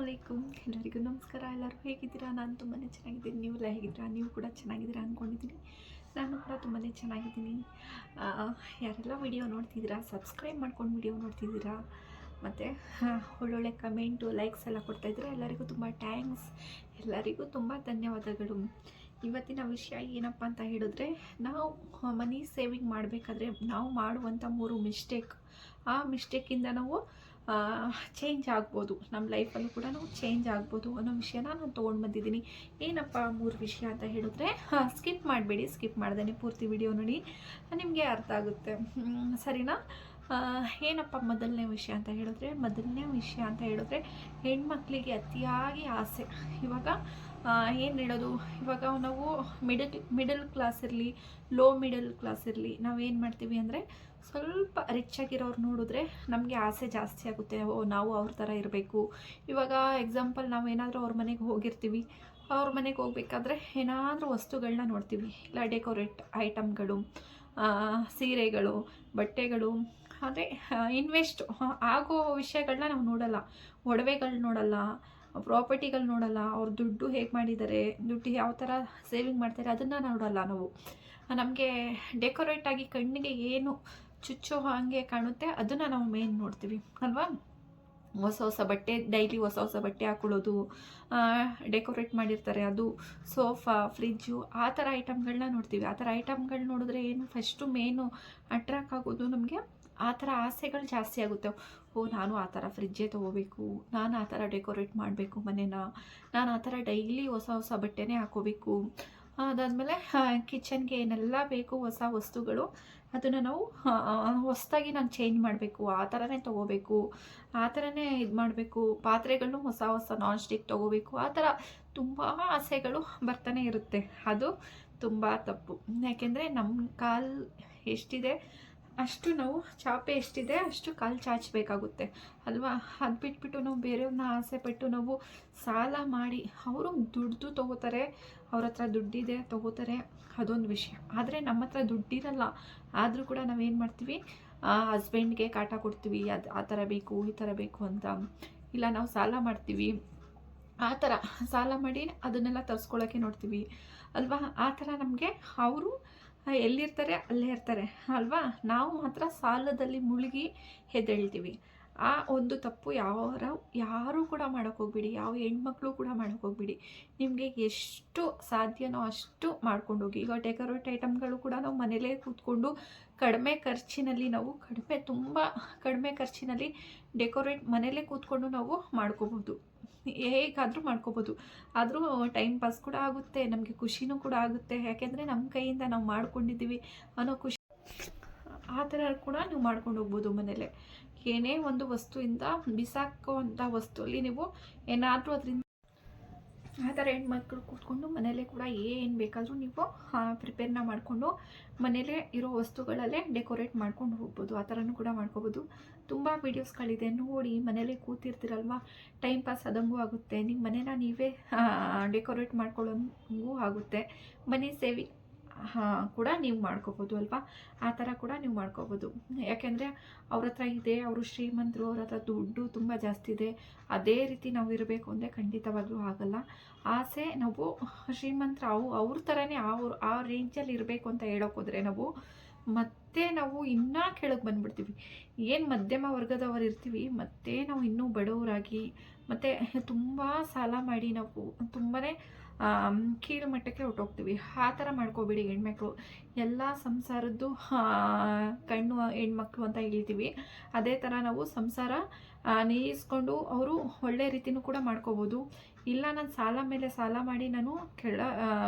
ಅಲೈಕುಮ್ ಎಲ್ಲರಿಗೂ ನಮಸ್ಕಾರ. ಎಲ್ಲರೂ ಹೇಗಿದ್ದೀರಾ? ನಾನು ತುಂಬಾ ಚೆನ್ನಾಗಿದ್ದೀನಿ. ನೀವೆಲ್ಲ ಹೇಗಿದ್ದೀರಾ? ನೀವು ಕೂಡ ಚೆನ್ನಾಗಿದ್ದೀರಾ ಅಂದ್ಕೊಂಡಿದ್ದೀನಿ ನಾನು ಕೂಡ ತುಂಬಾ ಚೆನ್ನಾಗಿದ್ದೀನಿ. ಯಾರೆಲ್ಲ ವಿಡಿಯೋ ನೋಡ್ತಿದ್ದೀರಾ? ಸಬ್ಸ್ಕ್ರೈಬ್ ಮಾಡ್ಕೊಂಡು ವಿಡಿಯೋ ನೋಡ್ತಿದ್ದೀರಾ? ಮತ್ತು ಒಳ್ಳೊಳ್ಳೆ ಕಮೆಂಟು, ಲೈಕ್ಸ್ ಎಲ್ಲ ಕೊಡ್ತಾಯಿದ್ದೀರಾ ಎಲ್ಲರಿಗೂ ತುಂಬ ಟ್ಯಾಂಕ್ಸ್ ಎಲ್ಲರಿಗೂ ತುಂಬ ಧನ್ಯವಾದಗಳು. ಇವತ್ತಿನ ವಿಷಯ ಏನಪ್ಪ ಅಂತ ಹೇಳಿದ್ರೆ, ನಾವು ಮನಿ ಸೇವಿಂಗ್ ಮಾಡಬೇಕಾದ್ರೆ ನಾವು ಮಾಡುವಂಥ ಮೂರು ಮಿಸ್ಟೇಕ್. ಆ ಮಿಸ್ಟೇಕಿಂದ ನಾವು ಚೇಂಜ್ ಆಗ್ಬೋದು. ನಮ್ಮ ಲೈಫಲ್ಲೂ ಕೂಡ ನಾವು ಚೇಂಜ್ ಆಗ್ಬೋದು ಅನ್ನೋ ವಿಷಯನ ನಾನು ತೊಗೊಂಡು ಬಂದಿದ್ದೀನಿ. ಏನಪ್ಪ ಮೂರು ವಿಷಯ ಅಂತ ಹೇಳಿದ್ರೆ ಸ್ಕಿಪ್ ಮಾಡಬೇಡಿ ಸ್ಕಿಪ್ ಮಾಡ್ದೇನೆ ಪೂರ್ತಿ ವಿಡಿಯೋ ನೋಡಿ, ನಿಮಗೆ ಅರ್ಥ ಆಗುತ್ತೆ. ಸರಿನಾ? ಏನಪ್ಪ ಮೊದಲನೇ ವಿಷಯ ಅಂತ ಹೇಳಿದ್ರೆ, ಮೊದಲನೇ ವಿಷಯ ಅಂತ ಹೇಳಿದ್ರೆ ಹೆಣ್ಮಕ್ಳಿಗೆ ಅತಿಯಾಗಿ ಆಸೆ. ಇವಾಗ ಏನು ಹೇಳೋದು? ಇವಾಗ ನಾವು ಮಿಡಲ್ ಮಿಡಲ್ ಕ್ಲಾಸ್ ಇರಲಿ ಲೋ ಮಿಡಲ್ ಕ್ಲಾಸ್ ಇರಲಿ ನಾವೇನು ಮಾಡ್ತೀವಿ ಅಂದರೆ ಸ್ವಲ್ಪ ರಿಚ್ ಆಗಿರೋರು ನೋಡಿದ್ರೆ ನಮಗೆ ಆಸೆ ಜಾಸ್ತಿ ಆಗುತ್ತೆ. ಓ, ನಾವು ಅವ್ರ ಥರ ಇರಬೇಕು. ಇವಾಗ ಎಕ್ಸಾಂಪಲ್ ನಾವು ಏನಾದರೂ ಅವ್ರ ಮನೆಗೆ ಹೋಗಿರ್ತೀವಿ. ಅವ್ರ ಮನೆಗೆ ಹೋಗ್ಬೇಕಾದ್ರೆ ಏನಾದರೂ ವಸ್ತುಗಳನ್ನ ನೋಡ್ತೀವಿ. ಇಲ್ಲ ಡೆಕೋರೇಟ್ ಐಟಮ್ಗಳು ಸೀರೆಗಳು, ಬಟ್ಟೆಗಳು. ಆದರೆ ಇನ್ವೆಸ್ಟ್ ಆಗೋ ವಿಷಯಗಳನ್ನ ನಾವು ನೋಡಲ್ಲ. ಒಡವೆಗಳು ನೋಡಲ್ಲ. ಪ್ರಾಪರ್ಟಿಗಳು ನೋಡಲ್ಲ, ಅವ್ರ ದುಡ್ಡು ಹೇಗೆ ಮಾಡಿದ್ದಾರೆ ದುಡ್ಡು ಯಾವ ಥರ ಸೇವಿಂಗ್ ಮಾಡ್ತಾರೆ ಅದನ್ನು ನೋಡಲ್ಲ ನಾವು. ನಮಗೆ ಡೆಕೋರೇಟ್ ಆಗಿ ಕಣ್ಣಿಗೆ ಏನು ಚುಚ್ಚೋ ಹಾಗೆ ಕಾಣುತ್ತೆ ಅದನ್ನು ನಾವು ಮೇನ್ ನೋಡ್ತೀವಿ, ಅಲ್ವಾ? ಹೊಸ ಹೊಸ ಬಟ್ಟೆ, ಡೈಲಿ ಹೊಸ ಹೊಸ ಬಟ್ಟೆ ಹಾಕೊಳ್ಳೋದು ಡೆಕೋರೇಟ್ ಮಾಡಿರ್ತಾರೆ ಅದು, ಸೋಫಾ ಫ್ರಿಜ್ಜು ಆ ಥರ ಐಟಮ್ಗಳನ್ನ ನೋಡ್ತೀವಿ. ಆ ಥರ ಐಟಮ್ಗಳು ನೋಡಿದ್ರೆ ಏನು ಫಸ್ಟು ಮೇನು ಅಟ್ರಾಕ್ಟ್ ಆಗೋದು ನಮಗೆ ಆ ಥರ ಆಸೆಗಳು ಜಾಸ್ತಿ ಆಗುತ್ತೆ. ಓ, ನಾನು ಆ ಥರ ಫ್ರಿಜ್ಜೇ ತೊಗೋಬೇಕು, ನಾನು ಆ ಥರ ಡೆಕೋರೇಟ್ ಮಾಡಬೇಕು ಮನೇನ, ನಾನು ಆ ಥರ ಡೈಲಿ ಹೊಸ ಹೊಸ ಬಟ್ಟೆನೇ ಹಾಕೋಬೇಕು. ಅದಾದಮೇಲೆ ಕಿಚನ್ಗೆ ಏನೆಲ್ಲ ಬೇಕು ಹೊಸ ವಸ್ತುಗಳು, ಅದನ್ನು ನಾವು ಹೊಸದಾಗಿ ನಾನು ಚೇಂಜ್ ಮಾಡಬೇಕು, ಆ ಥರನೇ ತೊಗೋಬೇಕು, ಆ ಥರನೇ ಇದು ಮಾಡಬೇಕು ಪಾತ್ರೆಗಳನ್ನು ಹೊಸ ಹೊಸ ನಾನ್ ಸ್ಟಿಕ್ ತೊಗೋಬೇಕು, ಆ ಥರ ತುಂಬ ಆಸೆಗಳು ಬರ್ತಾನೆ ಇರುತ್ತೆ. ಅದು ತುಂಬ ತಪ್ಪು. ಯಾಕೆಂದರೆ ನಮ್ಮ ಕಾಲು ಎಷ್ಟಿದೆ ಅಷ್ಟು ನಾವು ಚಾಪೆ ಎಷ್ಟಿದೆ ಅಷ್ಟು ಕಾಲು ಚಾಚಬೇಕಾಗುತ್ತೆ. ಅಲ್ವಾ? ಅದು ಬಿಟ್ಬಿಟ್ಟು ನಾವು ಬೇರೆಯವ್ರನ್ನ ಆಸೆ ಪಟ್ಟು ನಾವು ಸಾಲ ಮಾಡಿ ಅವರು ದುಡ್ದು ತೊಗೋತಾರೆ, ಅವ್ರ ಹತ್ರ ದುಡ್ಡಿದೆ ತೊಗೋತಾರೆ ಅದೊಂದು ವಿಷಯ. ಆದರೆ ನಮ್ಮ ಹತ್ರ ದುಡ್ಡಿರಲ್ಲ. ಆದರೂ ಕೂಡ ನಾವೇನು ಮಾಡ್ತೀವಿ? ಹಸ್ಬೆಂಡ್ಗೆ ಕಾಟ ಕೊಡ್ತೀವಿ. ಅದು ಆ ಥರ ಬೇಕು, ಈ ಥರ ಬೇಕು ಅಂತ. ಇಲ್ಲ ನಾವು ಸಾಲ ಮಾಡ್ತೀವಿ. ಆ ಥರ ಸಾಲ ಮಾಡಿ ಅದನ್ನೆಲ್ಲ ತರಿಸ್ಕೊಳ್ಳೋಕ್ಕೆ ನೋಡ್ತೀವಿ. ಅಲ್ವಾ? ಆ ಥರ ನಮಗೆ ಅವರು ಎಲ್ಲಿರ್ತಾರೆ? ಅಲ್ಲೇ ಇರ್ತಾರೆ. ಅಲ್ವಾ? ನಾವು ಮಾತ್ರ ಸಾಲದಲ್ಲಿ ಮುಳುಗಿ ಹೆದೆಳ್ತೀವಿ. ಆ ಒಂದು ತಪ್ಪು ಯಾವರ ಯಾರೂ ಕೂಡ ಮಾಡೋಕ್ಕೆ ಹೋಗ್ಬಿಡಿ. ಯಾವ ಹೆಣ್ಮಕ್ಳು ಕೂಡ ಮಾಡೋಕ್ಕೆ ಹೋಗ್ಬಿಡಿ. ನಿಮಗೆ ಎಷ್ಟು ಸಾಧ್ಯನೋ ಅಷ್ಟು ಮಾಡ್ಕೊಂಡು ಹೋಗಿ. ಈಗ ಡೆಕೋರೇಟ್ ಐಟಮ್ಗಳು ಕೂಡ ನಾವು ಮನೇಲೇ ಕೂತ್ಕೊಂಡು ಕಡಿಮೆ ಖರ್ಚಿನಲ್ಲಿ ನಾವು ಕಡಿಮೆ, ತುಂಬ ಕಡಿಮೆ ಖರ್ಚಿನಲ್ಲಿ ಡೆಕೋರೇಟ್ ಮನೇಲೇ ಕೂತ್ಕೊಂಡು ನಾವು ಮಾಡ್ಕೋಬೋದು ಹೇಗಾದರೂ ಮಾಡ್ಕೋಬೋದು. ಆದರೂ ಟೈಮ್ ಪಾಸ್ ಕೂಡ ಆಗುತ್ತೆ, ನಮಗೆ ಖುಷಿನೂ ಕೂಡ ಆಗುತ್ತೆ. ಯಾಕೆಂದರೆ ನಮ್ಮ ಕೈಯಿಂದ ನಾವು ಮಾಡ್ಕೊಂಡಿದ್ದೀವಿ ಅನ್ನೋ ಖುಷಿ. ಆ ಥರ ಕೂಡ ನೀವು ಮಾಡ್ಕೊಂಡು ಹೋಗ್ಬೋದು ಮನೇಲೆ. ಏನೇ ಒಂದು ವಸ್ತುವಿಂದ ಬಿಸಾಕುವಂಥ ವಸ್ತುವಲ್ಲಿ ನೀವು ಏನಾದರೂ ಅದರಿಂದ ಆ ಥರ ಹೆಣ್ಮಕ್ಳು ಕೂತ್ಕೊಂಡು ಮನೇಲೇ ಕೂಡ ಏನು ಬೇಕಾದರೂ ನೀವು ಪ್ರಿಪೇರ್ನ ಮಾಡಿಕೊಂಡು ಮನೇಲೇ ಇರೋ ವಸ್ತುಗಳಲ್ಲೇ ಡೆಕೋರೇಟ್ ಮಾಡ್ಕೊಂಡು ಹೋಗ್ಬೋದು. ಆ ಥರನೂ ಕೂಡ ಮಾಡ್ಕೋಬೋದು. ತುಂಬ ವೀಡಿಯೋಸ್ಗಳಿದೆ ನೋಡಿ ಮನೇಲೇ ಕೂತಿರ್ತೀರಲ್ವ? ಟೈಮ್ ಪಾಸ್ ಆದಂಗೂ ಆಗುತ್ತೆ. ನಿಮ್ಮ ಮನೇನ ನೀವೇ ಡೆಕೋರೇಟ್ ಮಾಡ್ಕೊಳ್ಳೋಂಗೂ ಆಗುತ್ತೆ. ಮನೆ ಸೇವಿಂಗ್ ಕೂಡ ನೀವು ಮಾಡ್ಕೋಬೋದು ಅಲ್ವಾ? ಆ ಥರ ಕೂಡ ನೀವು ಮಾಡ್ಕೋಬೋದು. ಯಾಕೆಂದರೆ ಅವ್ರ ಹತ್ರ ಇದೆ, ಅವರು ಶ್ರೀಮಂತರು, ಅವ್ರ ಹತ್ರ ದುಡ್ಡು ತುಂಬ ಜಾಸ್ತಿ ಇದೆ. ಅದೇ ರೀತಿ ನಾವು ಇರಬೇಕು ಅಂದರೆ ಖಂಡಿತವಾಗ್ಲೂ ಆಗಲ್ಲ. ಆಸೆ ನಾವು ಶ್ರೀಮಂತರು, ಅವು ಅವ್ರ ಥರನೇ ಅವ್ರು ಆ ರೇಂಜಲ್ಲಿ ಇರಬೇಕು ಅಂತ ಹೇಳೋಕ್ಕೋದ್ರೆ ನಾವು ಮತ್ತೆ ನಾವು ಇನ್ನೂ ಕೆಳಗೆ ಬಂದ್ಬಿಡ್ತೀವಿ. ಏನು ಮಧ್ಯಮ ವರ್ಗದವರು ಇರ್ತೀವಿ, ಮತ್ತೆ ನಾವು ಇನ್ನೂ ಬಡವರಾಗಿ ಮತ್ತು ತುಂಬ ಸಾಲ ಮಾಡಿ ನಾವು ತುಂಬಾ ಕೀಳು ಮಟ್ಟಕ್ಕೆ ಹೊಟ್ಟೋಗ್ತೀವಿ ಆ ಥರ ಮಾಡ್ಕೋಬೇಡಿ ಹೆಣ್ಮಕ್ಳು. ಎಲ್ಲ ಸಂಸಾರದ್ದು ಕಣ್ಣು ಹೆಣ್ಮಕ್ಳು ಅಂತ ಹೇಳ್ತೀವಿ. ಅದೇ ಥರ ನಾವು ಸಂಸಾರ ಆ, ನೀಗಿಸ್ಕೊಂಡು ಅವರು ಒಳ್ಳೆ ರೀತಿನೂ ಕೂಡ ಮಾಡ್ಕೋಬೋದು. ಇಲ್ಲ ನಾನು ಸಾಲ ಮೇಲೆ ಸಾಲ ಮಾಡಿ ನಾನು ಕೆಳ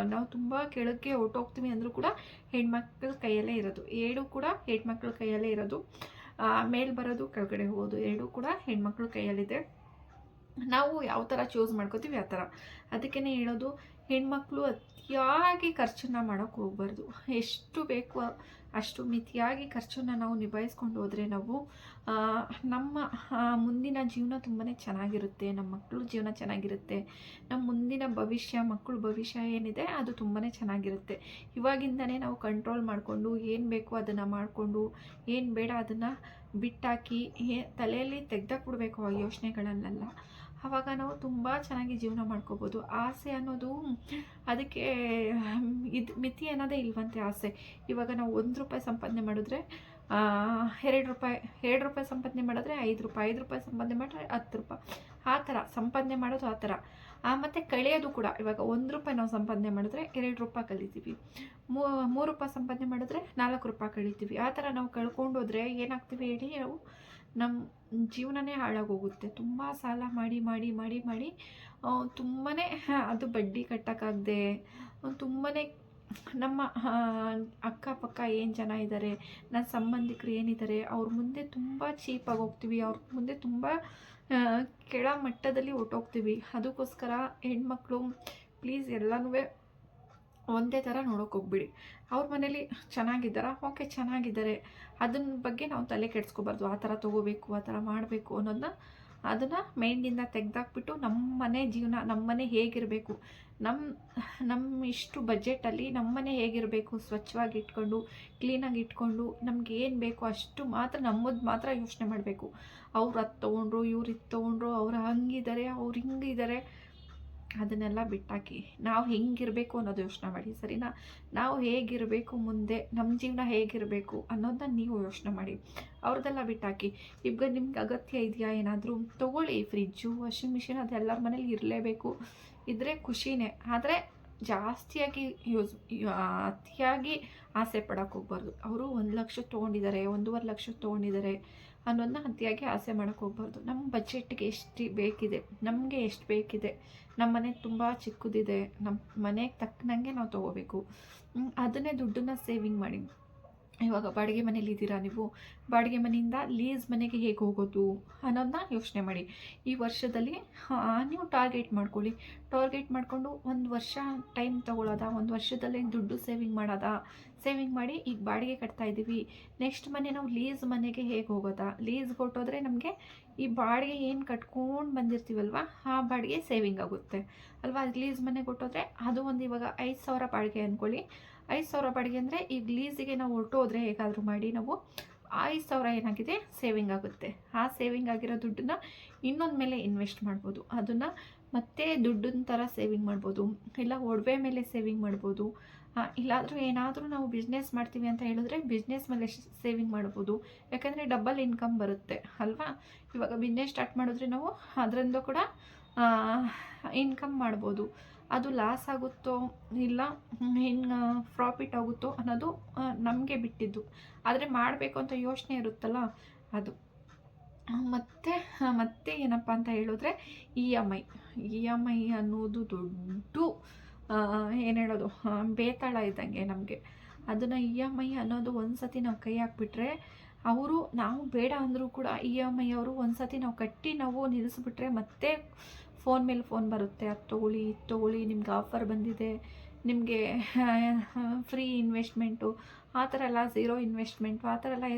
ನಾವು ತುಂಬ ಕೆಳಕ್ಕೆ ಹೊಟ್ಟೋಗ್ತೀವಿ ಅಂದರೂ ಕೂಡ ಹೆಣ್ಮಕ್ಳ ಕೈಯಲ್ಲೇ ಇರೋದು. ಏಳು ಕೂಡ ಹೆಣ್ಮಕ್ಳ ಕೈಯಲ್ಲೇ ಇರೋದು. ಮೇಲೆ ಬರೋದು ಕೆಳಗಡೆ ಹೋಗೋದು. ಎರಡೂ ಕೂಡ ಹೆಣ್ಮಕ್ಳ ಕೈಯಲ್ಲಿದೆ. ನಾವು ಯಾವ ಥರ ಚೂಸ್ ಮಾಡ್ಕೋತೀವಿ, ಆ ಥರ. ಅದಕ್ಕೇ ಹೇಳೋದು, ಹೆಣ್ಮಕ್ಳು ಅತಿಯಾಗಿ ಖರ್ಚನ್ನು ಮಾಡೋಕ್ಕೆ ಹೋಗ್ಬಾರ್ದು. ಎಷ್ಟು ಬೇಕು ಅಷ್ಟು ಮಿತಿಯಾಗಿ ಖರ್ಚನ್ನು ನಾವು ನಿಭಾಯಿಸ್ಕೊಂಡು ಹೋದರೆ ನಾವು ನಮ್ಮ ಮುಂದಿನ ಜೀವನ ತುಂಬಾ ಚೆನ್ನಾಗಿರುತ್ತೆ, ನಮ್ಮ ಮಕ್ಕಳು ಜೀವನ ಚೆನ್ನಾಗಿರುತ್ತೆ, ನಮ್ಮ ಮುಂದಿನ ಭವಿಷ್ಯ ಮಕ್ಕಳ ಭವಿಷ್ಯ ಏನಿದೆ ಅದು ತುಂಬಾ ಚೆನ್ನಾಗಿರುತ್ತೆ. ಇವಾಗಿಂದನೇ ನಾವು ಕಂಟ್ರೋಲ್ ಮಾಡಿಕೊಂಡು ಏನು ಬೇಕೋ ಅದನ್ನು ಮಾಡಿಕೊಂಡು, ಏನು ಬೇಡ ಅದನ್ನು ಬಿಟ್ಟಾಕಿ ತಲೆಯಲ್ಲಿ ತೆಗ್ದಾಕ್ಬಿಡ್ಬೇಕು ಆ ಯೋಚನೆಗಳನ್ನೆಲ್ಲ. ಆವಾಗ ನಾವು ತುಂಬ ಚೆನ್ನಾಗಿ ಜೀವನ ಮಾಡ್ಕೋಬೋದು. ಆಸೆ ಅನ್ನೋದು, ಅದಕ್ಕೆ, ಇದು ಮಿತಿ ಅನ್ನೋದೇ ಇಲ್ವಂತೆ ಆಸೆ. ಇವಾಗ ನಾವು ಒಂದು ರೂಪಾಯಿ ಸಂಪಾದನೆ ಮಾಡಿದ್ರೆ ಎರಡು ರೂಪಾಯಿ ಎರಡು ರೂಪಾಯಿ ಸಂಪಾದನೆ ಮಾಡಿದ್ರೆ ಐದು ರೂಪಾಯಿ ಐದು ರೂಪಾಯಿ ಸಂಪಾದನೆ ಮಾಡಿದ್ರೆ ಹತ್ತು ರೂಪಾಯಿ. ಆ ಥರ, ಸಂಪಾದನೆ ಮಾಡೋದು ಆ ಥರ. ಮತ್ತು ಕಳೆಯೋದು ಕೂಡ. ಇವಾಗ ಒಂದು ರೂಪಾಯಿ ನಾವು ಸಂಪಾದನೆ ಮಾಡಿದ್ರೆ ಎರಡು ರೂಪಾಯಿ ಕಲಿತೀವಿ ಮೂರು ರೂಪಾಯಿ ಸಂಪಾದನೆ ಮಾಡಿದ್ರೆ ನಾಲ್ಕು ರೂಪಾಯಿ ಕಳಿತೀವಿ. ಆ ಥರ ನಾವು ಕಳ್ಕೊಂಡೋದ್ರೆ ಏನಾಗ್ತೀವಿ ಹೇಳಿ ನಾವು ನಮ್ಮ ಜೀವನನೇ ಹಾಳಾಗೋಗುತ್ತೆ. ತುಂಬ ಸಾಲ ಮಾಡಿ ಮಾಡಿ ಮಾಡಿ ಮಾಡಿ ತುಂಬಾ ಅದು ಬಡ್ಡಿ ಕಟ್ಟೋಕ್ಕಾಗದೆ ತುಂಬಾ ನಮ್ಮ ಅಕ್ಕಪಕ್ಕ ಏನು ಜನ ಇದ್ದಾರೆ ನನ್ನ ಸಂಬಂಧಿಕರು ಏನಿದ್ದಾರೆ ಅವ್ರ ಮುಂದೆ ತುಂಬ ಚೀಪಾಗಿ ಹೋಗ್ತೀವಿ ಅವ್ರ ಮುಂದೆ ತುಂಬ ಕೆಳ ಮಟ್ಟದಲ್ಲಿ ಹೊಟ್ಟೋಗ್ತೀವಿ ಅದಕ್ಕೋಸ್ಕರ ಹೆಣ್ಮಕ್ಳು, ಪ್ಲೀಸ್ ಎಲ್ಲನೂ ಒಂದೇ ಥರ ನೋಡೋಕೆ ಹೋಗ್ಬಿಡಿ. ಅವ್ರ ಮನೇಲಿ ಚೆನ್ನಾಗಿದ್ದಾರಾ? ಓಕೆ, ಚೆನ್ನಾಗಿದ್ದಾರೆ. ಅದನ್ನ ಬಗ್ಗೆ ನಾವು ತಲೆ ಕೆಡಿಸ್ಕೋಬಾರ್ದು. ಆ ಥರ ತೊಗೋಬೇಕು, ಆ ಥರ ಮಾಡಬೇಕು ಅನ್ನೋದನ್ನ ಅದನ್ನು ಮೈಂಡಿಂದ ತೆಗೆದಾಕ್ಬಿಟ್ಟು ನಮ್ಮ ಮನೆ ಜೀವನ ನಮ್ಮ ಮನೆ ಹೇಗಿರಬೇಕು ನಮ್ಮ ನಮ್ಮ ಇಷ್ಟು ಬಜೆಟಲ್ಲಿ ನಮ್ಮ ಮನೆ ಹೇಗಿರಬೇಕು, ಸ್ವಚ್ಛವಾಗಿ ಇಟ್ಕೊಂಡು ಕ್ಲೀನಾಗಿ ಇಟ್ಕೊಂಡು, ನಮ್ಗೆ ಏನು ಬೇಕೋ ಅಷ್ಟು ಮಾತ್ರ ನಮ್ಮದು ಮಾತ್ರ ಯೋಚನೆ ಮಾಡಬೇಕು. ಅವ್ರು ಅದು ತೊಗೊಂಡ್ರು, ಇವ್ರು ಇದು ತೊಗೊಂಡ್ರು, ಅವ್ರು ಹಂಗಿದ್ದಾರೆ ಅವ್ರು ಹಿಂಗಿದ್ದಾರೆ ಅದನ್ನೆಲ್ಲ ಬಿಟ್ಟಾಕಿ, ನಾವು ಹೆಂಗಿರಬೇಕು ಅನ್ನೋದು ಯೋಚನೆ ಮಾಡಿ. ಸರಿನಾ? ನಾವು ಹೇಗಿರಬೇಕು ಮುಂದೆ, ನಮ್ಮ ಜೀವನ ಹೇಗಿರಬೇಕು ಅನ್ನೋದನ್ನ ನೀವು ಯೋಚನೆ ಮಾಡಿ. ಅವ್ರದ್ದೆಲ್ಲ ಬಿಟ್ಟಾಕಿ ಈಗ ನಿಮ್ಗೆ ಅಗತ್ಯ ಇದೆಯಾ ಏನಾದರೂ? ತೊಗೊಳ್ಳಿ ಫ್ರಿಜ್ಜು ವಾಷಿಂಗ್ ಮಿಷಿನ್ ಅದೆಲ್ಲರ ಮನೇಲಿ ಇರಲೇಬೇಕು. ಇದ್ರೆ ಖುಷಿನೇ. ಆದರೆ ಜಾಸ್ತಿಯಾಗಿ ಯೂಸ್ ಅತಿಯಾಗಿ ಆಸೆ ಪಡೋಕೆ ಹೋಗ್ಬಾರ್ದು. ಅವರು ಒಂದು ಲಕ್ಷ ತೊಗೊಂಡಿದ್ದಾರೆ ಒಂದೂವರೆ ಲಕ್ಷ ತೊಗೊಂಡಿದ್ದಾರೆ ಅನ್ನೋದನ್ನ ಅತಿಯಾಗಿ ಆಸೆ ಮಾಡೋಕ್ಕೆ ಹೋಗ್ಬಾರ್ದು. ನಮ್ಮ ಬಜೆಟ್ಗೆ ಎಷ್ಟು ಬೇಕಿದೆ, ನಮಗೆ ಎಷ್ಟು ಬೇಕಿದೆ ನಮ್ಮ ಮನೆ ತುಂಬ ಚಿಕ್ಕದಿದೆ ನಮ್ಮ ಮನೆಗೆ ತಕ್ಕನಂಗೆ ನಾವು ತೊಗೋಬೇಕು. ಅದನ್ನೇ ದುಡ್ಡನ್ನ ಸೇವಿಂಗ್ ಮಾಡಿ. ಇವಾಗ ಬಾಡಿಗೆ ಮನೇಲಿ ಇದ್ದೀರಾ ನೀವು? ಬಾಡಿಗೆ ಮನೆಯಿಂದ ಲೀಸ್ ಮನೆಗೆ ಹೇಗೆ ಹೋಗೋದು ಅನ್ನೋದನ್ನ ಯೋಚನೆ ಮಾಡಿ. ಈ ವರ್ಷದಲ್ಲಿ ನೀವು ಟಾರ್ಗೆಟ್ ಮಾಡ್ಕೊಳ್ಳಿ. ಟಾರ್ಗೆಟ್ ಮಾಡಿಕೊಂಡು ಒಂದು ವರ್ಷ ಟೈಮ್ ತೊಗೊಳೋದ? ಒಂದು ವರ್ಷದಲ್ಲೇ ದುಡ್ಡು ಸೇವಿಂಗ್ ಮಾಡೋದ? ಸೇವಿಂಗ್ ಮಾಡಿ ಈಗ ಬಾಡಿಗೆ ಕಟ್ತಾ ಇದ್ದೀವಿ. ನೆಕ್ಸ್ಟ್ ಮನೆ ನಾವು ಲೀಸ್ ಮನೆಗೆ ಹೇಗೆ ಹೋಗೋದಾ? ಲೀಸ್ ಕೊಟ್ಟೋದ್ರೆ ನಮಗೆ ಈ ಬಾಡಿಗೆ ಏನು ಕಟ್ಕೊಂಡು ಬಂದಿರ್ತೀವಲ್ವ, ಆ ಬಾಡಿಗೆ ಸೇವಿಂಗ್ ಆಗುತ್ತೆ. ಅಲ್ವಾ? ಲೀಸ್ ಮನೆ ಕೊಟ್ಟೋದ್ರೆ ಅದು ಒಂದು ಇವಾಗ ಐದು ಸಾವಿರ ಬಾಡಿಗೆ ಅಂದ್ಕೊಳ್ಳಿ ಐದು ಸಾವಿರ ಬಾಡಿಗೆ ಅಂದರೆ ಈಗ ಲೀಸಿಗೆ ನಾವು ಹೊರಟೋದ್ರೆ ಹೇಗಾದರೂ ಮಾಡಿ ನಾವು ಐದು ಸಾವಿರ ಏನಾಗಿದೆ ಸೇವಿಂಗ್ ಆಗುತ್ತೆ. ಆ ಸೇವಿಂಗ್ ಆಗಿರೋ ದುಡ್ಡನ್ನ ಇನ್ನೊಂದು ಮೇಲೆ ಇನ್ವೆಸ್ಟ್ ಮಾಡ್ಬೋದು. ಅದನ್ನು ಮತ್ತೆ ದುಡ್ಡಿನ ಥರ ಸೇವಿಂಗ್ ಮಾಡ್ಬೋದು. ಇಲ್ಲ ಒಡವೆ ಮೇಲೆ ಸೇವಿಂಗ್ ಮಾಡ್ಬೋದು. ಇಲ್ಲಾದರೂ ಏನಾದರೂ ನಾವು ಬಿಸ್ನೆಸ್ ಮಾಡ್ತೀವಿ ಅಂತ ಹೇಳಿದ್ರೆ ಬಿಸ್ನೆಸ್ ಮೇಲೆ ಸೇವಿಂಗ್ ಮಾಡ್ಬೋದು. ಯಾಕಂದರೆ ಡಬಲ್ ಇನ್ಕಮ್ ಬರುತ್ತೆ, ಅಲ್ವಾ? ಇವಾಗ ಬಿಸ್ನೆಸ್ ಸ್ಟಾರ್ಟ್ ಮಾಡಿದ್ರೆ ನಾವು ಅದರಿಂದ ಕೂಡ ಇನ್ಕಮ್ ಮಾಡ್ಬೋದು. ಅದು ಲಾಸ್ ಆಗುತ್ತೋ ಇಲ್ಲ ಇನ್ನು ಪ್ರಾಫಿಟ್ ಆಗುತ್ತೋ ಅನ್ನೋದು ನಮಗೆ ಬಿಟ್ಟಿದ್ದು. ಆದರೆ ಮಾಡಬೇಕು ಅಂತ ಯೋಚನೆ ಇರುತ್ತಲ್ಲ ಅದು. ಮತ್ತು ಮತ್ತೆ ಏನಪ್ಪ ಅಂತ ಹೇಳಿದ್ರೆ E M I E M I ಅನ್ನೋದು ದೊಡ್ಡ ಏನು ಹೇಳೋದು ಬೇತಾಳ ಇದ್ದಂಗೆ ನಮಗೆ. ಅದನ್ನು ಇ ಎಂ ಐ ಅನ್ನೋದು ಒಂದು ಸತಿ ನಾವು ಕೈ ಹಾಕ್ಬಿಟ್ರೆ ಅವರು, ನಾವು ಬೇಡ ಅಂದರೂ ಕೂಡ ಇ ಎಂ ಐ ಅವರು ಒಂದು ಸತಿ ನಾವು ಕಟ್ಟಿ ನಾವು ನಿಲ್ಲಿಸ್ಬಿಟ್ರೆ ಮತ್ತೆ ಫೋನ್ ಮೇಲೆ ಫೋನ್ ಬರುತ್ತೆ, ಅದು ತೊಗೊಳ್ಳಿ, ಇದು ತೊಗೊಳ್ಳಿ, ನಿಮ್ಗೆ ಆಫರ್ ಬಂದಿದೆ, ನಿಮಗೆ ಫ್ರೀ ಇನ್ವೆಸ್ಟ್ಮೆಂಟು ಆ ಥರ ಎಲ್ಲ ಝೀರೋ ಇನ್ವೆಸ್ಟ್ಮೆಂಟು ಆ ಥರ ಎಲ್ಲ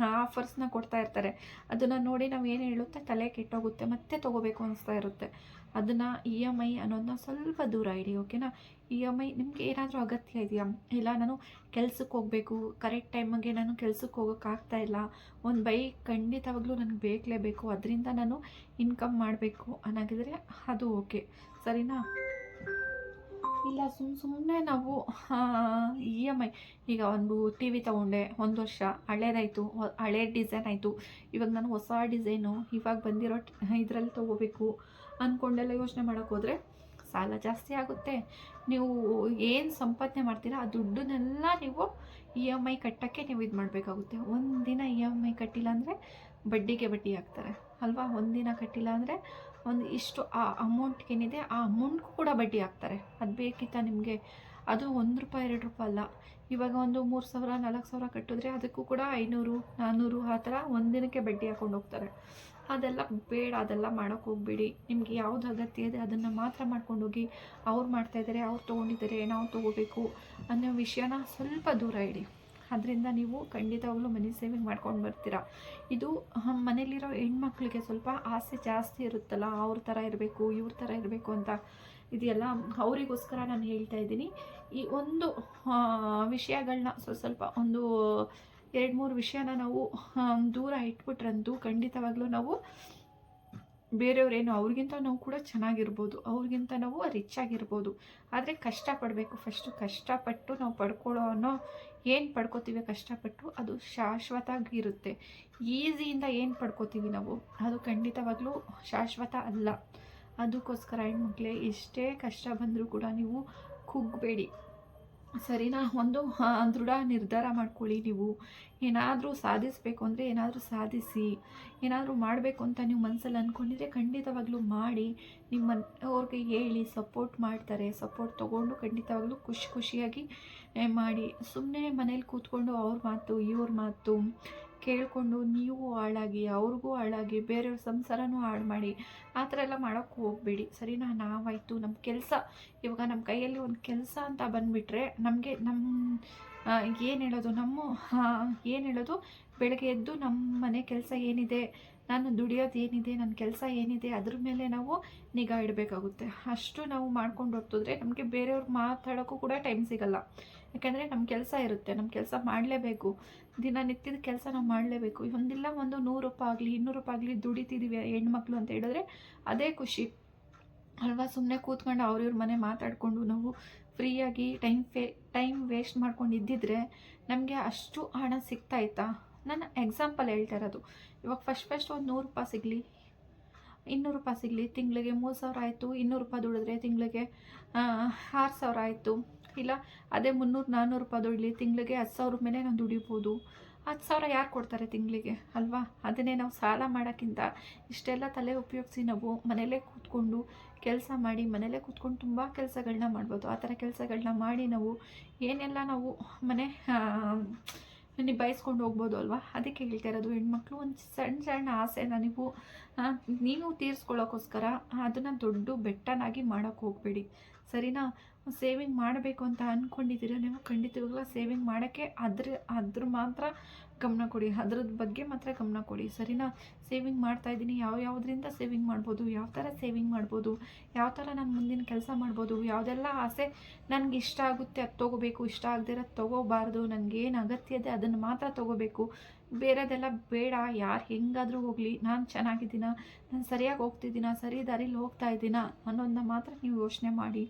ಆಫರ್ಸ್ನ ಕೊಡ್ತಾ ಇರ್ತಾರೆ. ಅದನ್ನು ನೋಡಿ ನಾವು ಏನು ಹೇಳುತ್ತೆ? ತಲೆ ಕೆಟ್ಟೋಗುತ್ತೆ, ಮತ್ತೆ ತೊಗೋಬೇಕು ಅನಿಸ್ತಾ ಇರುತ್ತೆ. ಅದನ್ನು ಇ ಎಂ ಐ ಅನ್ನೋದನ್ನ ಸ್ವಲ್ಪ ದೂರ ಇಡಿ ಓಕೆನಾ ಇ ಎಂ ಐ ನಿಮಗೆ ಏನಾದರೂ ಅಗತ್ಯ ಇದೆಯಾ? ಇಲ್ಲ, ನಾನು ಕೆಲ್ಸಕ್ಕೆ ಹೋಗಬೇಕು ಕರೆಕ್ಟ್ ಟೈಮಿಗೆ ನಾನು ಕೆಲ್ಸಕ್ಕೆ ಹೋಗೋಕ್ಕಾಗ್ತಾ ಇಲ್ಲ. ಒಂದು ಬೈಕ್ ಖಂಡಿತವಾಗ್ಲೂ ನನಗೆ ಬೇಕಲೇಬೇಕು ಅದರಿಂದ ನಾನು ಇನ್ಕಮ್ ಮಾಡಬೇಕು. ಅನ್ನಾಗಿದ್ರೆ ಅದು ಓಕೆ ಸರಿನಾ? ಇಲ್ಲ, ಸುಮ್ ಸುಮ್ಮನೆ ನಾವು ಇ ಎಂ ಐ ಈಗ ಒಂದು ಟಿ ವಿ ತೊಗೊಂಡೆ, ಒಂದು ವರ್ಷ, ಹಳೇದಾಯಿತು ಹಳೆ ಡಿಸೈನ್ ಆಯಿತು. ಇವಾಗ ನಾನು ಹೊಸ ಡಿಸೈನು, ಇವಾಗ ಬಂದಿರೋ ಇದರಲ್ಲಿ ತೊಗೋಬೇಕು ಅಂದ್ಕೊಂಡೆಲ್ಲ ಯೋಚನೆ ಮಾಡೋಕ್ಕೋದ್ರೆ ಸಾಲ ಜಾಸ್ತಿ ಆಗುತ್ತೆ. ನೀವು ಏನು ಸಂಪಾದನೆ ಮಾಡ್ತೀರಾ, ಆ ದುಡ್ಡನ್ನೆಲ್ಲ ನೀವು ಇ ಎಂ ಐ ಕಟ್ಟೋಕ್ಕೆ ನೀವು ಇದು ಮಾಡಬೇಕಾಗುತ್ತೆ. ಒಂದಿನ ಇ ಎಂ ಐ ಕಟ್ಟಿಲ್ಲ ಅಂದರೆ ಬಡ್ಡಿಗೆ ಬಡ್ಡಿ ಹಾಕ್ತಾರೆ, ಅಲ್ವಾ? ಒಂದಿನ ಕಟ್ಟಿಲ್ಲ ಅಂದರೆ ಒಂದು ಇಷ್ಟು ಆ ಅಮೌಂಟ್ ಏನಿದೆ, ಆ ಅಮೌಂಟ್ಗೂ ಕೂಡ ಬಡ್ಡಿ ಹಾಕ್ತಾರೆ. ಅದು ಬೇಕಿತ್ತ ನಿಮಗೆ? ಅದು ಒಂದು ರೂಪಾಯಿ, ಎರಡು ರೂಪಾಯಿ ಅಲ್ಲ. ಇವಾಗ ಒಂದು ಮೂರು ಸಾವಿರ, ನಾಲ್ಕು ಸಾವಿರ ಕಟ್ಟಿದ್ರೆ ಅದಕ್ಕೂ ಕೂಡ ಐನೂರು ನಾನ್ನೂರು ಆ ಥರ ಒಂದಿನಕ್ಕೆ ಬಡ್ಡಿ ಹಾಕೊಂಡು ಹೋಗ್ತಾರೆ. ಅದೆಲ್ಲ ಬೇಡ, ಅದೆಲ್ಲ ಮಾಡೋಕ್ಕೆ ಹೋಗ್ಬೇಡಿ. ನಿಮಗೆ ಯಾವುದು ಅಗತ್ಯ ಇದೆ ಅದನ್ನು ಮಾತ್ರ ಮಾಡ್ಕೊಂಡು ಹೋಗಿ ಅವ್ರು ಮಾಡ್ತಾಯಿದ್ದಾರೆ ಅವ್ರು ತೊಗೊಂಡಿದ್ದಾರೆ ನಾವು ತೊಗೋಬೇಕು ಅನ್ನೋ ವಿಷಯನ ಸ್ವಲ್ಪ ದೂರ ಇಡಿ. ಅದರಿಂದ ನೀವು ಖಂಡಿತವಾಗ್ಲೂ ಮನಿ ಸೇವಿಂಗ್ ಮಾಡ್ಕೊಂಡು ಬರ್ತೀರಾ. ಇದು ಮನೇಲಿರೋ ಹೆಣ್ಮಕ್ಳಿಗೆ ಸ್ವಲ್ಪ ಆಸೆ ಜಾಸ್ತಿ ಇರುತ್ತಲ್ಲ, ಅವ್ರ ಥರ ಇರಬೇಕು, ಇವ್ರ ಥರ ಇರಬೇಕು ಅಂತ. ಇದೆಲ್ಲ ಅವರಿಗೋಸ್ಕರ ನಾನು ಹೇಳ್ತಾ ಇದ್ದೀನಿ. ಈ ಒಂದು ವಿಷಯಗಳನ್ನ ಸ್ವಲ್ಪ ಸ್ವಲ್ಪ ಒಂದು ಎರಡು ಮೂರು ವಿಷಯನ ನಾವು ದೂರ ಇಟ್ಬಿಟ್ರಂತೂ ಖಂಡಿತವಾಗ್ಲೂ ನಾವು ಬೇರೆಯವ್ರೇನು ಅವ್ರಿಗಿಂತ ನಾವು ಕೂಡ ಚೆನ್ನಾಗಿರ್ಬೋದು, ಅವ್ರಿಗಿಂತ ನಾವು ರಿಚ್ ಆಗಿರ್ಬೋದು ಆದರೆ ಕಷ್ಟಪಡಬೇಕು, ಫಸ್ಟು ಕಷ್ಟಪಟ್ಟು ನಾವು ಪಡ್ಕೊಳ್ಳೋ ಅನ್ನೋ ಏನು ಪಡ್ಕೋತೀವಿ ಕಷ್ಟಪಟ್ಟು ಅದು ಶಾಶ್ವತ ಆಗಿರುತ್ತೆ ಈಸಿಯಿಂದ ಏನು ಪಡ್ಕೋತೀವಿ ನಾವು? ಅದು ಖಂಡಿತವಾಗ್ಲೂ ಶಾಶ್ವತ ಅಲ್ಲ. ಅದಕ್ಕೋಸ್ಕರ ಹೆಣ್ಮಕ್ಳೇ, ಎಷ್ಟೇ ಕಷ್ಟ ಬಂದರೂ ಕೂಡ ನೀವು ಕುಗ್ಬೇಡಿ. ಸರಿನಾ? ಒಂದು ದೃಢ ನಿರ್ಧಾರ ಮಾಡ್ಕೊಳ್ಳಿ ನೀವು. ಏನಾದರೂ ಸಾಧಿಸಬೇಕು ಅಂದರೆ ಏನಾದರೂ ಸಾಧಿಸಿ. ಏನಾದರೂ ಮಾಡಬೇಕು ಅಂತ ನೀವು ಮನಸ್ಸಲ್ಲಿ ಅಂದ್ಕೊಂಡಿದ್ರೆ ಖಂಡಿತವಾಗ್ಲೂ ಮಾಡಿ. ನಿಮ್ಮ ಅವ್ರಿಗೆ ಹೇಳಿ ಸಪೋರ್ಟ್ ಮಾಡ್ತಾರೆ. ಸಪೋರ್ಟ್ ತೊಗೊಂಡು ಖಂಡಿತವಾಗ್ಲೂ ಖುಷಿ ಖುಷಿಯಾಗಿ ಮಾಡಿ. ಸುಮ್ಮನೆ ಮನೇಲಿ ಕೂತ್ಕೊಂಡು ಅವ್ರ ಮಾತು, ಇವ್ರ ಮಾತು ಕೇಳಿಕೊಂಡು ನೀವು ಹಾಳಾಗಿ, ಅವ್ರಿಗೂ ಹಾಳಾಗಿ, ಬೇರೆಯವ್ರ ಸಂಸಾರನೂ ಹಾಳು ಮಾಡಿ, ಆ ಥರ ಎಲ್ಲ ಮಾಡೋಕ್ಕೆ ಹೋಗಬೇಡಿ. ಸರಿನಾ? ನಾವಾಯಿತು. ನಮ್ಮ ಕೆಲಸ. ಇವಾಗ ನಮ್ಮ ಕೈಯಲ್ಲಿ ಒಂದು ಕೆಲಸ ಅಂತ ಬಂದುಬಿಟ್ರೆ ನಮಗೆ ನಮ್ಮ ಏನು ಹೇಳೋದು? ನಮ್ಮ ಏನು ಹೇಳೋದು? ಬೆಳಗ್ಗೆ ಎದ್ದು ನಮ್ಮ ಮನೆ ಕೆಲಸ ಏನಿದೆ, ನಾನು ದುಡಿಯೋದು ಏನಿದೆ ನನ್ನ ಕೆಲಸ ಏನಿದೆ, ಅದ್ರ ಮೇಲೆ ನಾವು ನಿಗಾ ಇಡಬೇಕಾಗುತ್ತೆ. ಅಷ್ಟು ನಾವು ಮಾಡ್ಕೊಂಡು ಹೋಗ್ತಿದ್ರೆ ನಮಗೆ ಬೇರೆಯವ್ರು ಮಾತಾಡೋಕ್ಕೂ ಕೂಡ ಟೈಮ್ ಸಿಗಲ್ಲ. ಯಾಕೆಂದರೆ ನಮ್ಮ ಕೆಲಸ ಇರುತ್ತೆ ನಮ್ಮ ಕೆಲಸ ಮಾಡಲೇಬೇಕು. ದಿನನಿತ್ಯದ ಕೆಲಸ ನಾವು ಮಾಡಲೇಬೇಕು. ಒಂದಿಲ್ಲ ಒಂದು ನೂರು ರೂಪಾಯಿ ಆಗಲಿ, ಇನ್ನೂರು ರೂಪಾಯಿ ಆಗಲಿ ದುಡಿತಿದ್ದೀವಿ ಹೆಣ್ಮಕ್ಳು ಅಂತ ಹೇಳಿದ್ರೆ ಅದೇ ಖುಷಿ. ಅಲ್ವಾ? ಸುಮ್ಮನೆ ಕೂತ್ಕೊಂಡು ಅವ್ರಿವ್ರ ಮನೆ ಮಾತಾಡಿಕೊಂಡು ನಾವು ಫ್ರೀಯಾಗಿ ಟೈಮ್ ಫೇ, ಟೈಮ್ ವೇಸ್ಟ್ ಮಾಡ್ಕೊಂಡು ಇದ್ದಿದ್ರೆ ನಮಗೆ ಅಷ್ಟು ಹಣ ಸಿಗ್ತಾಯಿತ್ತಾ ನಾನು ಎಕ್ಸಾಂಪಲ್ ಹೇಳ್ತಾ ಇರೋದು. ಇವಾಗ ಫಸ್ಟ್ ಫಸ್ಟ್ ಒಂದು ನೂರು ರೂಪಾಯಿ ಸಿಗಲಿ, ಇನ್ನೂರು ರೂಪಾಯಿ ಸಿಗಲಿ, ತಿಂಗಳಿಗೆ ಮೂರು ಸಾವಿರ ಆಯಿತು, ಇನ್ನೂರು ರೂಪಾಯಿ ದುಡಿದ್ರೆ ತಿಂಗಳಿಗೆ ಆರು ಸಾವಿರ ಆಯಿತು. ಇಲ್ಲ. ಅದೇ ಮುನ್ನೂರು ನಾನ್ನೂರು ರೂಪಾಯಿ ದುಡಿಲಿ ತಿಂಗಳಿಗೆ ಹತ್ತು ಸಾವಿರ ಮೇಲೆ ನಾವು ದುಡಿಬೋದು. ಹತ್ತು ಸಾವಿರ ಯಾರು ಕೊಡ್ತಾರೆ ತಿಂಗಳಿಗೆ? ಅಲ್ವಾ? ಅದನ್ನೇ ನಾವು ಸಾಲ ಮಾಡೋಕ್ಕಿಂತ ಇಷ್ಟೆಲ್ಲ ತಲೆ ಉಪಯೋಗಿಸಿ ನಾವು ಮನೇಲೇ ಕೂತ್ಕೊಂಡು ಕೆಲಸ ಮಾಡಿ ಮನೇಲೇ ಕೂತ್ಕೊಂಡು ತುಂಬ ಕೆಲಸಗಳನ್ನ ಮಾಡ್ಬೋದು. ಆ ಥರ ಕೆಲಸಗಳನ್ನ ಮಾಡಿ ನಾವು ಏನೆಲ್ಲ ನಾವು ಮನೆ ನಿಭಾಯಿಸ್ಕೊಂಡು ಹೋಗ್ಬೋದು ಅಲ್ವಾ? ಅದಕ್ಕೆ ಹೇಳ್ತಾ ಇರೋದು ಹೆಣ್ಮಕ್ಳು ಒಂದು ಸಣ್ಣ ಸಣ್ಣ ಆಸೆನ ನೀವು ನೀವು ತೀರಿಸ್ಕೊಳ್ಳೋಕ್ಕೋಸ್ಕರ ಅದನ್ನು ದೊಡ್ಡ ಬೆಟ್ಟನಾಗಿ ಮಾಡೋಕ್ಕೆ ಹೋಗಬೇಡಿ. ಸರಿನಾ? ಸೇವಿಂಗ್ ಮಾಡಬೇಕು ಅಂತ ಅಂದ್ಕೊಂಡಿದ್ದೀರ ನೀವು? ಖಂಡಿತವಾಗ್ಲೂ ಸೇವಿಂಗ್ ಮಾಡೋಕ್ಕೆ ಅದ್ರ ಅದ್ರ ಮಾತ್ರ ಗಮನ ಕೊಡಿ. ಅದ್ರದ್ದು ಬಗ್ಗೆ ಮಾತ್ರ ಗಮನ ಕೊಡಿ. ಸರಿನಾ? ಸೇವಿಂಗ್ ಮಾಡ್ತಾ ಇದ್ದೀನಿ. ಯಾವ ಯಾವುದರಿಂದ ಸೇವಿಂಗ್ ಮಾಡ್ಬೋದು? ಯಾವ ಥರ ಸೇವಿಂಗ್ ಮಾಡ್ಬೋದು? ಯಾವ ಥರ ನಾನು ಮುಂದಿನ ಕೆಲಸ ಮಾಡ್ಬೋದು? ಯಾವುದೆಲ್ಲ ಆಸೆ ನನಗೆ ಇಷ್ಟ ಆಗುತ್ತೆ, ಅದು ತೊಗೋಬೇಕು. ಇಷ್ಟ ಆಗದೆ ಇರೋದು ತೊಗೋಬಾರ್ದು. ನನಗೇನು ಅಗತ್ಯ ಇದೆ ಅದನ್ನು ಮಾತ್ರ ತೊಗೋಬೇಕು. ಬೇರೆದೆಲ್ಲ ಬೇಡ, ಯಾರು ಹೆಂಗಾದರೂ ಹೋಗಲಿ, ನಾನು ಚೆನ್ನಾಗಿದ್ದೀನ, ನಾನು ಸರಿಯಾಗಿ ಹೋಗ್ತಿದ್ದೀನ, ಸರಿ ದಾರಿಲಿ ಹೋಗ್ತಾ ಇದ್ದೀನ ಅನ್ನೋದನ್ನ ಮಾತ್ರ ನೀವು ಯೋಚನೆ ಮಾಡಿ.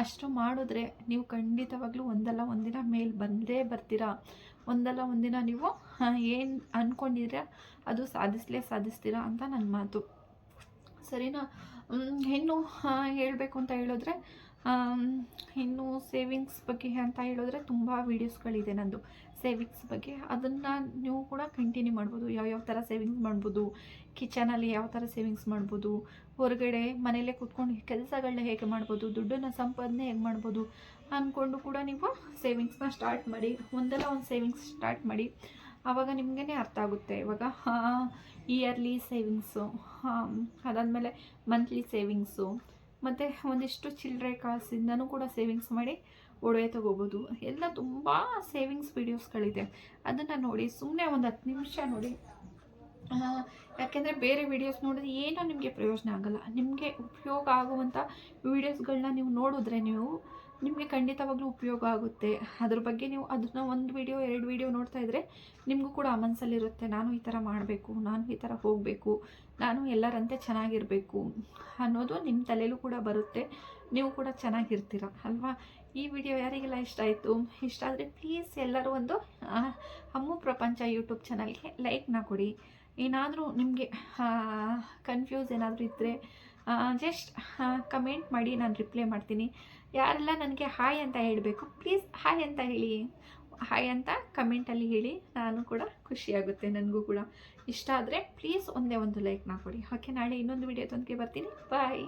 ಅಷ್ಟು ಮಾಡಿದ್ರೆ ನೀವು ಖಂಡಿತವಾಗ್ಲೂ ಒಂದಲ್ಲ ಒಂದಿನ ಮೇಲೆ ಬಂದೇ ಬರ್ತೀರಾ. ಒಂದಲ್ಲ ಒಂದಿನ ನೀವು ಏನು ಅಂದ್ಕೊಂಡಿದ್ರೆ ಅದು ಸಾಧಿಸಲೇ ಸಾಧಿಸ್ತೀರಾ ಅಂತ ನನ್ನ ಮಾತು. ಸರಿನಾ? ಹೆಣ್ಣು ಹೇಳಬೇಕು ಅಂತ ಹೇಳಿದ್ರೆ ಇನ್ನು ಸೇವಿಂಗ್ಸ್ ಬಗ್ಗೆ ಅಂತ ಹೇಳಿದ್ರೆ ತುಂಬ ವೀಡಿಯೋಸ್ಗಳಿದೆ ನಂದು. ಸೇವಿಂಗ್ಸ್ ಬಗ್ಗೆ, ಅದನ್ನು ನೀವು ಕೂಡ ಕಂಟಿನ್ಯೂ ಮಾಡ್ಬೋದು. ಯಾವ್ಯಾವ ಥರ ಸೇವಿಂಗ್ಸ್ ಮಾಡ್ಬೋದು ಕಿಚನಲ್ಲಿ ಯಾವ ಥರ ಸೇವಿಂಗ್ಸ್ ಮಾಡ್ಬೋದು, ಹೊರಗಡೆ ಮನೆಯಲ್ಲೇ ಕೂತ್ಕೊಂಡು ಕೆಲಸಗಳನ್ನ ಹೇಗೆ ಮಾಡ್ಬೋದು, ದುಡ್ಡನ್ನು ಸಂಪಾದನೆ ಹೇಗೆ ಮಾಡ್ಬೋದು ಅಂದ್ಕೊಂಡು ಕೂಡ ನೀವು ಸೇವಿಂಗ್ಸ್ನ ಸ್ಟಾರ್ಟ್ ಮಾಡಿ, ಒಂದಲ್ಲ ಒಂದು ಸೇವಿಂಗ್ಸ್ ಸ್ಟಾರ್ಟ್ ಮಾಡಿ ಆವಾಗ ನಿಮಗೇ ಅರ್ಥ ಆಗುತ್ತೆ. ಇವಾಗ ಇಯರ್ಲಿ ಸೇವಿಂಗ್ಸು ಅದಾದಮೇಲೆ ಮಂತ್ಲಿ ಸೇವಿಂಗ್ಸು ಮತ್ತು ಒಂದಿಷ್ಟು ಚಿಲ್ಲರೆ ಕಾಸಿಂದನೂ ಕೂಡ ಸೇವಿಂಗ್ಸ್ ಮಾಡಿ ಒಡವೆ ತಗೋಬೋದು. ಎಲ್ಲ ತುಂಬ ಸೇವಿಂಗ್ಸ್ ವೀಡಿಯೋಸ್ಗಳಿದೆ ಅದನ್ನು ನೋಡಿ ಸುಮ್ಮನೆ ಒಂದು ಹತ್ತು ನಿಮಿಷ ನೋಡಿ. ಯಾಕೆಂದರೆ ಬೇರೆ ವೀಡಿಯೋಸ್ ನೋಡಿದ್ರೆ ಏನೋ ನಿಮಗೆ ಪ್ರಯೋಜನ ಆಗಲ್ಲ. ನಿಮಗೆ ಉಪಯೋಗ ಆಗುವಂಥ ವೀಡಿಯೋಸ್ಗಳನ್ನ ನೀವು ನೋಡಿದ್ರೆ ನೀವು, ನಿಮಗೆ ಖಂಡಿತವಾಗ್ಲೂ ಉಪಯೋಗ ಆಗುತ್ತೆ. ಅದ್ರ ಬಗ್ಗೆ ನೀವು ಅದನ್ನ ಒಂದು ವೀಡಿಯೋ ಎರಡು ವೀಡಿಯೋ ನೋಡ್ತಾ ಇದ್ದರೆ ನಿಮಗೂ ಕೂಡ ಮನಸ್ಸಲ್ಲಿರುತ್ತೆ ನಾನು ಈ ಥರ ಮಾಡಬೇಕು, ನಾನು ಈ ಥರ ಹೋಗಬೇಕು, ನಾನು ಎಲ್ಲರಂತೆ ಚೆನ್ನಾಗಿರಬೇಕು ಅನ್ನೋದು ನಿಮ್ಮ ತಲೆಯಲ್ಲೂ ಕೂಡ ಬರುತ್ತೆ. ನೀವು ಕೂಡ ಚೆನ್ನಾಗಿರ್ತೀರ, ಅಲ್ವಾ? ಈ ವಿಡಿಯೋ ಯಾರಿಗೆಲ್ಲ ಇಷ್ಟ ಆಯಿತು, ಇಷ್ಟ ಆದರೆ ಪ್ಲೀಸ್ ಎಲ್ಲರೂ ಒಂದು ಅಮ್ಮು ಪ್ರಪಂಚ ಯೂಟ್ಯೂಬ್ ಚಾನಲ್ಗೆ ಲೈಕ್ನ ಕೊಡಿ. ಏನಾದರೂ ನಿಮಗೆ ಕನ್ಫ್ಯೂಸ್ ಏನಾದರೂ ಇದ್ದರೆ ಜಸ್ಟ್ ಕಮೆಂಟ್ ಮಾಡಿ ನಾನು ರಿಪ್ಲೈ ಮಾಡ್ತೀನಿ. ಯಾರೆಲ್ಲ ನನಗೆ ಹಾಯ್ ಅಂತ ಹೇಳಬೇಕು ಪ್ಲೀಸ್ ಹಾಯ್ ಅಂತ ಹೇಳಿ. ಹಾಯ್ ಅಂತ ಕಮೆಂಟಲ್ಲಿ ಹೇಳಿ, ನಾನು ಕೂಡ ಖುಷಿಯಾಗುತ್ತೆ ನನಗೂ ಕೂಡ. ಇಷ್ಟ ಆದರೆ ಪ್ಲೀಸ್ ಒಂದೇ ಒಂದು ಲೈಕ್ನ ಕೊಡಿ. ಓಕೆ ನಾಳೆ ಇನ್ನೊಂದು ವಿಡಿಯೋದೊಂದಿಗೆ ಬರ್ತೀನಿ. ಬಾಯ್